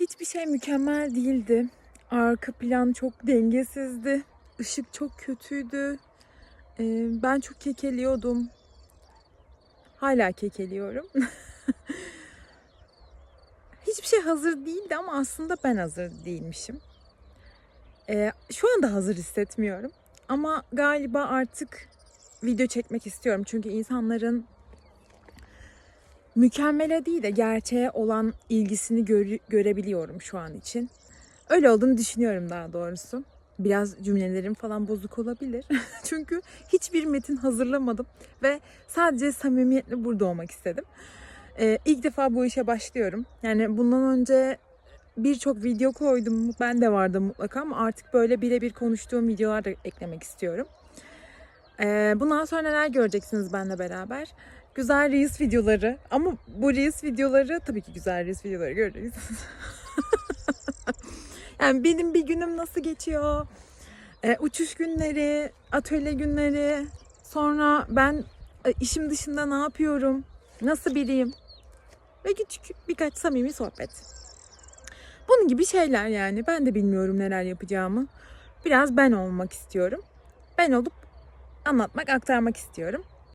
Hiçbir şey mükemmel değildi. Arka plan çok dengesizdi. Işık çok kötüydü. Ee, ben çok kekeliyordum. Hala kekeliyorum. Hiçbir şey hazır değildi ama aslında ben hazır değilmişim. Ee, şu anda hazır hissetmiyorum. Ama galiba artık video çekmek istiyorum. Çünkü insanların mükemmele değil de gerçeğe olan ilgisini gör- görebiliyorum şu an için. Öyle olduğunu düşünüyorum daha doğrusu. Biraz cümlelerim falan bozuk olabilir. Çünkü hiçbir metin hazırlamadım ve sadece samimiyetle burada olmak istedim. Ee, ilk defa bu işe başlıyorum. Yani bundan önce birçok video koydum. Ben de vardı mutlaka ama artık böyle birebir konuştuğum videolar da eklemek istiyorum. Ee, bundan sonra neler göreceksiniz benimle beraber? Güzel Reels videoları ama bu Reels videoları tabii ki güzel Reels videoları göreceksiniz. yani benim bir günüm nasıl geçiyor? Ee, uçuş günleri, atölye günleri, sonra ben e, işim dışında ne yapıyorum? Nasıl biriyim? Ve küçük birkaç samimi sohbet. Bunun gibi şeyler yani. Ben de bilmiyorum neler yapacağımı. Biraz ben olmak istiyorum. Ben olup anlatmak, aktarmak istiyorum.